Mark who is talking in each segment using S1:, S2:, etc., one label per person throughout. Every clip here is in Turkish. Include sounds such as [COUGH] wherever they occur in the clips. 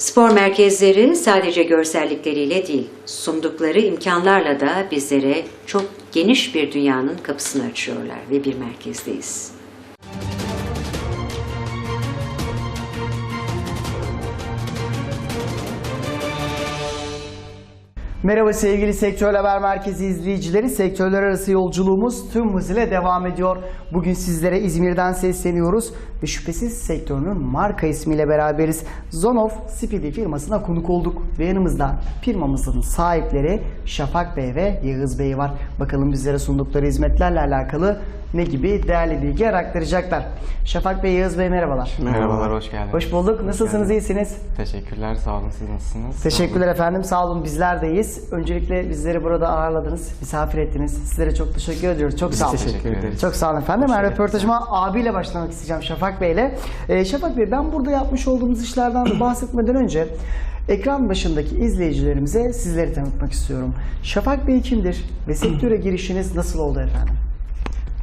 S1: Spor merkezleri sadece görsellikleriyle değil, sundukları imkanlarla da bizlere çok geniş bir dünyanın kapısını açıyorlar ve bir merkezdeyiz.
S2: Merhaba sevgili Sektör Haber Merkezi izleyicileri. Sektörler arası yolculuğumuz tüm hızıyla devam ediyor. Bugün sizlere İzmir'den sesleniyoruz ve şüphesiz sektörünün marka ismiyle beraberiz. Zonof Speedy firmasına konuk olduk ve yanımızda firmamızın sahipleri Şafak Bey ve Yağız Bey var. Bakalım bizlere sundukları hizmetlerle alakalı ne gibi değerli bilgi aktaracaklar. Şafak Bey, Yağız Bey merhabalar.
S3: Merhabalar, hoş geldiniz.
S2: Hoş bulduk. Nasılsınız,
S3: geldiniz.
S2: iyisiniz?
S3: Teşekkürler, sağ olun. Siz nasılsınız?
S2: Teşekkürler efendim. Sağ olun. Bizler deyiz. Öncelikle bizleri burada ağırladınız, misafir ettiniz. Sizlere çok teşekkür ediyoruz. Çok sağ olun.
S3: teşekkür ederiz.
S2: Çok sağ olun efendim.
S3: Hoş
S2: Ben
S3: geldiniz.
S2: röportajıma abiyle başlamak isteyeceğim Şafak Bey'le. Ee, Şafak Bey ben burada yapmış olduğumuz işlerden de bahsetmeden önce ekran başındaki izleyicilerimize sizleri tanıtmak istiyorum. Şafak Bey kimdir ve sektöre girişiniz nasıl oldu efendim?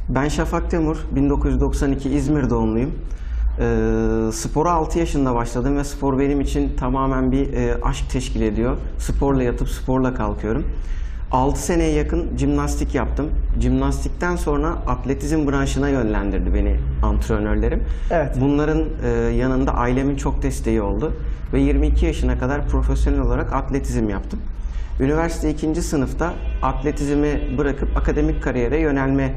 S4: Ben Şafak Temur, 1992 İzmir doğumluyum. Ee, spora 6 yaşında başladım ve spor benim için tamamen bir e, aşk teşkil ediyor. Sporla yatıp sporla kalkıyorum. 6 seneye yakın jimnastik yaptım. Jimnastikten sonra atletizm branşına yönlendirdi beni antrenörlerim.
S2: Evet.
S4: Bunların e, yanında ailemin çok desteği oldu ve 22 yaşına kadar profesyonel olarak atletizm yaptım. Üniversite 2. sınıfta atletizmi bırakıp akademik kariyere yönelme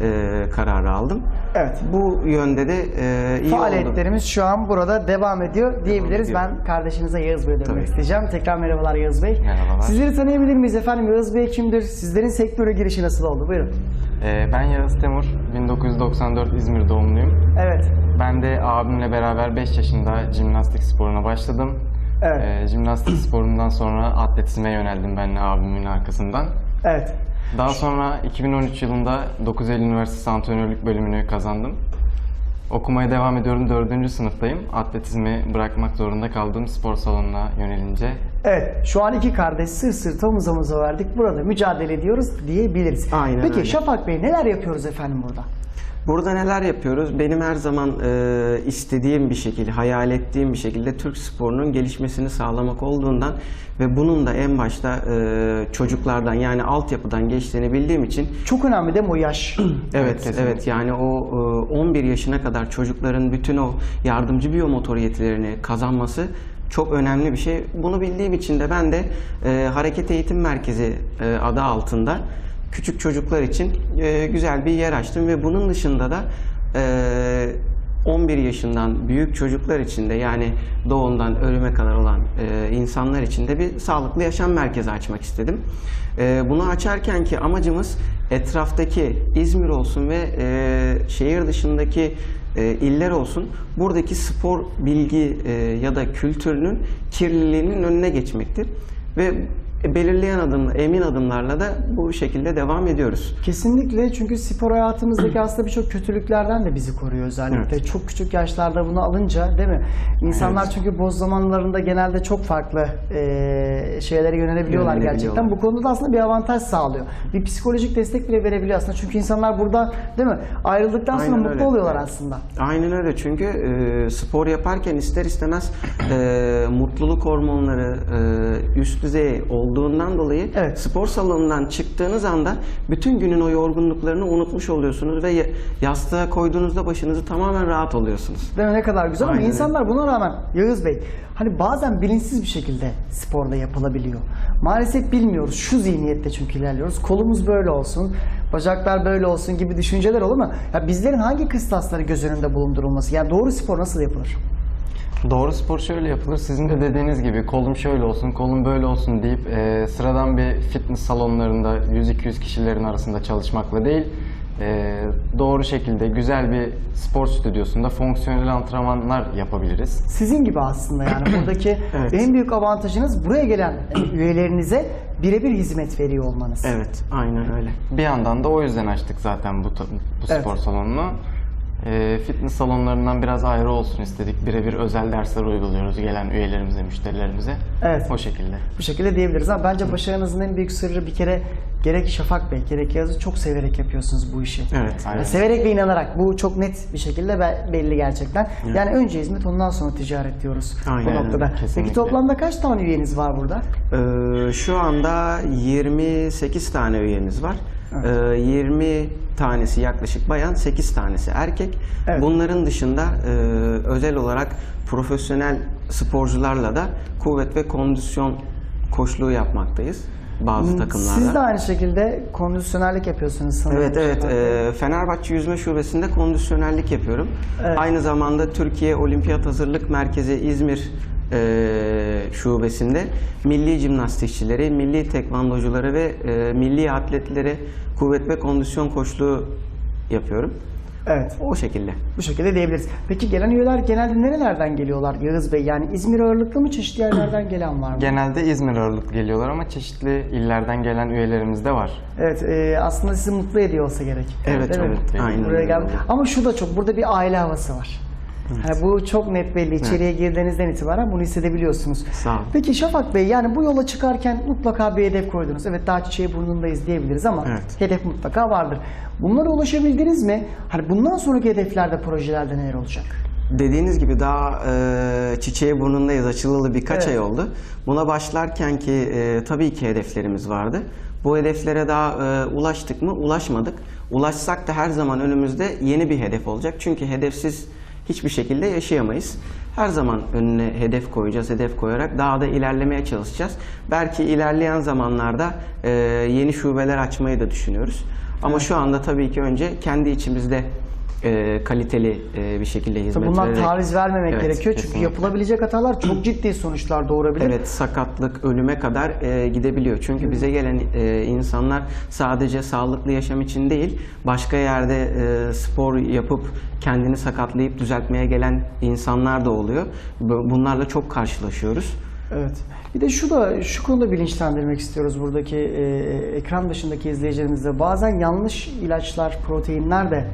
S4: e, kararı aldım.
S2: Evet.
S4: Bu yönde de e, iyi oldu.
S2: Faaliyetlerimiz şu an burada devam ediyor diyebiliriz.
S4: ediyor.
S2: Ben kardeşinize Yağız Bey'e dönmek
S4: Tabii.
S2: isteyeceğim. Tekrar merhabalar Yağız Bey.
S3: Merhabalar.
S2: Sizleri tanıyabilir miyiz efendim? Yağız Bey kimdir? Sizlerin sektöre girişi nasıl oldu? Buyurun.
S3: Ee, ben Yağız Temur, 1994 İzmir doğumluyum.
S2: Evet.
S3: Ben de abimle beraber 5 yaşında jimnastik sporuna başladım.
S2: Evet.
S3: Ee, jimnastik sporundan sonra atletizme yöneldim benle abimin arkasından.
S2: Evet.
S3: Daha sonra 2013 yılında 9 Eylül Üniversitesi antrenörlük bölümünü kazandım. Okumaya devam ediyorum, 4. sınıftayım. Atletizmi bırakmak zorunda kaldığım spor salonuna yönelince
S2: Evet. Şu an iki kardeş sır sır omuz omuza verdik. Burada mücadele ediyoruz diyebiliriz.
S4: Aynen
S2: Peki
S4: öyle.
S2: Şafak Bey neler yapıyoruz efendim burada?
S4: Burada neler yapıyoruz? Benim her zaman e, istediğim bir şekilde, hayal ettiğim bir şekilde Türk sporunun gelişmesini sağlamak olduğundan ve bunun da en başta e, çocuklardan yani altyapıdan geçtiğini bildiğim için
S2: Çok önemli değil mi o yaş? [CLEARS THROAT]
S4: Evet,
S3: kesinlikle.
S4: evet yani o e, 11 yaşına kadar çocukların bütün o yardımcı biyomotor yetilerini kazanması çok önemli bir şey. Bunu bildiğim için de ben de e, Hareket Eğitim Merkezi e, adı altında küçük çocuklar için e, güzel bir yer açtım ve bunun dışında da e, 11 yaşından büyük çocuklar için de yani doğumdan ölüme kadar olan e, insanlar için de bir sağlıklı yaşam merkezi açmak istedim. E, bunu açarken ki amacımız etraftaki İzmir olsun ve e, şehir dışındaki e, iller olsun buradaki spor bilgi e, ya da kültürünün kirliliğinin önüne geçmektir ve belirleyen adım, emin adımlarla da bu şekilde devam ediyoruz.
S2: Kesinlikle çünkü spor hayatımızdaki aslında birçok kötülüklerden de bizi koruyor özellikle.
S4: Evet.
S2: Çok küçük yaşlarda bunu alınca değil mi? İnsanlar
S4: Evet.
S2: çünkü boz zamanlarında genelde çok farklı e, şeylere yönelebiliyorlar gerçekten. Bu konuda da aslında bir avantaj sağlıyor. Bir psikolojik destek bile verebiliyor aslında. Çünkü insanlar burada değil mi? Ayrıldıktan sonra
S4: Aynen
S2: mutlu
S4: öyle.
S2: oluyorlar
S4: Evet.
S2: aslında.
S4: Aynen öyle çünkü e, spor yaparken ister istemez e, mutluluk hormonları e, üst düzey olduğundan dolayı
S2: Evet.
S4: spor salonundan çıktığınız anda bütün günün o yorgunluklarını unutmuş oluyorsunuz ve ya- yastığa koyduğunuzda başınızı tamamen rahat oluyorsunuz.
S2: Değil mi? Ne kadar güzel ama
S4: Aynen öyle.
S2: insanlar buna rağmen Yağız Bey hani bazen bilinçsiz bir şekilde sporda yapılabiliyor. Maalesef bilmiyoruz. Şu zihniyette çünkü ilerliyoruz. Kolumuz böyle olsun, bacaklar böyle olsun gibi düşünceler olur mu? Ya bizlerin hangi kıstasları göz önünde bulundurulması? Yani doğru spor nasıl yapılır?
S3: Doğru spor şöyle yapılır. Sizin de dediğiniz gibi kolum şöyle olsun, kolum böyle olsun deyip e, sıradan bir fitness salonlarında 100-200 kişilerin arasında çalışmakla değil, e, doğru şekilde güzel bir spor stüdyosunda fonksiyonel antrenmanlar yapabiliriz.
S2: Sizin gibi aslında yani [CLEARS THROAT] buradaki
S4: Evet.
S2: en büyük avantajınız buraya gelen üyelerinize birebir hizmet veriyor olmanız.
S4: Evet, aynen öyle.
S3: Bir yandan da o yüzden açtık zaten bu, bu
S2: Evet.
S3: spor salonunu. E, fitness salonlarından biraz ayrı olsun istedik. Birebir özel dersler uyguluyoruz gelen üyelerimize, müşterilerimize.
S2: Evet.
S3: O şekilde.
S2: Bu şekilde diyebiliriz ama bence başarınızın en büyük sırrı bir kere gerek Şafak Bey gerek Yağız'ı çok severek yapıyorsunuz bu işi.
S4: Evet.
S3: Aynen.
S2: Severek ve inanarak bu çok net bir şekilde be- belli gerçekten. Yani önce hizmet ondan sonra ticaret diyoruz
S4: Aynen
S2: bu noktada. Peki
S3: kesinlikle.
S2: toplamda kaç tane üyeniz var burada?
S4: Ee, şu anda 28 tane üyemiz var. Ee, 20 tanesi yaklaşık bayan, 8 tanesi erkek.
S2: Evet.
S4: Bunların dışında e, özel olarak profesyonel sporcularla da kuvvet ve kondisyon koçluğu yapmaktayız bazı takımlarda.
S2: Siz de aynı şekilde kondisyonerlik yapıyorsunuz sanırım.
S4: Evet evet. Ee, Fenerbahçe Yüzme Şubesi'nde kondisyonerlik yapıyorum.
S2: Evet.
S4: Aynı zamanda Türkiye Olimpiyat Hazırlık Merkezi İzmir e, şubesinde milli jimnastikçileri, milli tekvandocuları ve e, milli atletlere kuvvet ve kondisyon koçluğu yapıyorum.
S2: Evet.
S4: O şekilde.
S2: Bu şekilde diyebiliriz. Peki gelen üyeler genelde nerelerden geliyorlar Yağız Bey? Yani İzmir ağırlıklı mı çeşitli yerlerden [CLEARS THROAT] gelen var mı?
S3: Genelde İzmir ağırlıklı geliyorlar ama çeşitli illerden gelen üyelerimiz de var.
S2: Evet, e, aslında sizi mutlu ediyor olsa gerek.
S4: Evet,
S2: mi?
S4: evet, aynen
S2: Buraya
S4: öyle
S2: gel-
S4: oluyor.
S2: Ama şu da çok, burada bir aile havası var. Yani bu çok net belli. İçeriye girdiğinizden itibaren bunu hissedebiliyorsunuz.
S4: Sağ olun.
S2: Peki Şafak Bey, yani bu yola çıkarken mutlaka bir hedef koydunuz. Evet, daha çiçeği burnundayız diyebiliriz ama
S4: Evet.
S2: hedef mutlaka vardır. Bunlara ulaşabildiniz mi? Hani bundan sonraki hedeflerde, projelerde neler olacak?
S4: Dediğiniz gibi daha e, çiçeği burnundayız açılalı birkaç
S2: Evet.
S4: ay oldu. Buna başlarken ki e, tabii ki hedeflerimiz vardı. Bu hedeflere daha e, ulaştık mı? Ulaşmadık. Ulaşsak da her zaman önümüzde yeni bir hedef olacak. Çünkü hedefsiz hiçbir şekilde yaşayamayız. Her zaman önüne hedef koyacağız, hedef koyarak daha da ilerlemeye çalışacağız. Belki ilerleyen zamanlarda e, yeni şubeler açmayı da düşünüyoruz. Ama şu anda tabii ki önce kendi içimizde e, kaliteli e, bir şekilde hizmet
S2: Tabii bunlar
S4: vererek-
S2: taviz vermemek
S4: Evet,
S2: gerekiyor çünkü
S3: kesinlikle.
S2: yapılabilecek hatalar çok ciddi sonuçlar doğurabilir.
S4: Evet sakatlık, ölüme kadar e, gidebiliyor. Çünkü bize gelen e, insanlar sadece sağlıklı yaşam için değil, başka yerde e, spor yapıp kendini sakatlayıp düzeltmeye gelen insanlar da oluyor. Bu- Bunlarla çok karşılaşıyoruz.
S2: Evet. Bir de şu da şu konuda bilinçlendirmek istiyoruz buradaki e, ekran başındaki izleyicilerimize. Bazen yanlış ilaçlar, proteinler de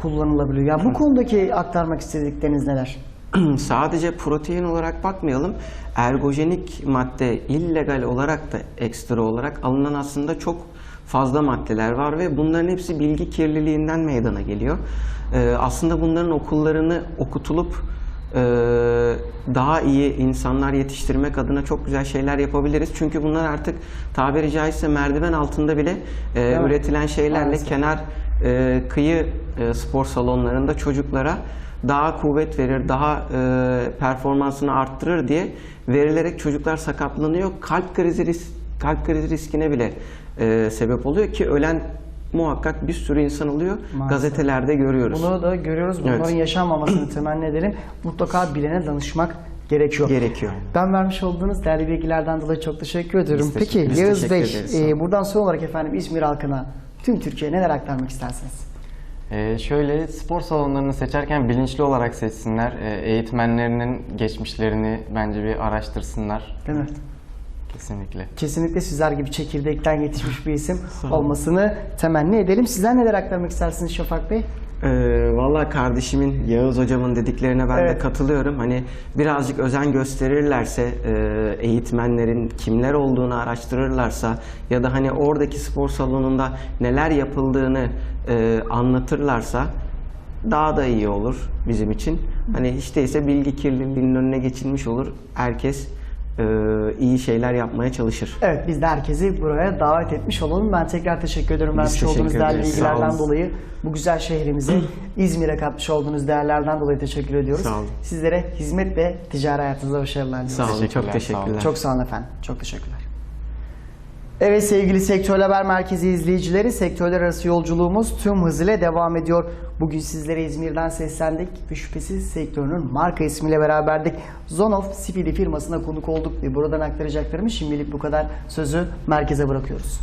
S2: kullanılabiliyor. Yani bu konudaki aktarmak istedikleriniz neler? [CLEARS THROAT]
S4: sadece protein olarak bakmayalım. Ergojenik madde illegal olarak da ekstra olarak alınan aslında çok fazla maddeler var ve bunların hepsi bilgi kirliliğinden meydana geliyor. Ee, aslında bunların okullarını okutulup e, daha iyi insanlar yetiştirmek adına çok güzel şeyler yapabiliriz. Çünkü bunlar artık tabiri caizse merdiven altında bile e,
S2: mi?
S4: üretilen şeylerle
S2: Maalesef.
S4: kenar e, kıyı e, spor salonlarında çocuklara daha kuvvet verir, daha e, performansını arttırır diye verilerek çocuklar sakatlanıyor. Kalp krizi ris- kalp krizi riskine bile e, sebep oluyor ki ölen muhakkak bir sürü insan oluyor.
S2: Maalesef.
S4: Gazetelerde görüyoruz.
S2: Bunu da görüyoruz. Bunların
S4: Evet.
S2: yaşanmamasını [CLEARS THROAT] temenni edelim. Mutlaka bilene danışmak gerekiyor.
S4: Gerekiyor.
S2: Ben vermiş olduğunuz değerli bilgilerden dolayı çok teşekkür ediyorum.
S4: Biz
S2: Peki Yağız Bey, e, buradan son olarak efendim İzmir halkına, tüm Türkiye'ye neler aktarmak istersiniz?
S3: Ee, şöyle spor salonlarını seçerken bilinçli olarak seçsinler. Ee, eğitmenlerinin geçmişlerini bence bir araştırsınlar.
S2: Değil mi?
S3: Kesinlikle.
S2: Kesinlikle sizler gibi çekirdekten yetişmiş bir isim [LAUGHS] olmasını temenni edelim. Sizler neler aktarmak istersiniz Şafak Bey?
S4: Ee, Valla kardeşimin, Yağız hocamın dediklerine ben de
S2: Evet.
S4: katılıyorum. Hani birazcık özen gösterirlerse, e, eğitmenlerin kimler olduğunu araştırırlarsa ya da hani oradaki spor salonunda neler yapıldığını e, anlatırlarsa daha da iyi olur bizim için. Hani hiç değilse bilgi kirliliğinin önüne geçilmiş olur. Herkes iyi şeyler yapmaya çalışır.
S2: Evet biz de herkesi buraya davet etmiş olalım. Ben tekrar teşekkür ediyorum
S4: Biz
S2: vermiş olduğunuz
S4: teşekkür
S2: değerli
S4: ederiz. Sağ
S2: bilgilerden dolayı. Bu güzel şehrimize [CLEARS THROAT] İzmir'e katmış olduğunuz değerlerden dolayı teşekkür ediyoruz.
S4: Sağ olun.
S2: Sizlere hizmet ve ticari hayatınızda başarılar diliyoruz.
S4: Sağ olun, çok teşekkürler.
S2: Çok sağ olun efendim. Çok teşekkürler. Evet sevgili Sektör Haber Merkezi izleyicileri, sektörler arası yolculuğumuz tüm hızıyla devam ediyor. Bugün sizlere İzmir'den seslendik ve şüphesiz sektörünün marka ismiyle beraberdik. Zonof Speedy firmasına konuk olduk ve buradan aktaracaklarımı şimdilik bu kadar sözü merkeze bırakıyoruz.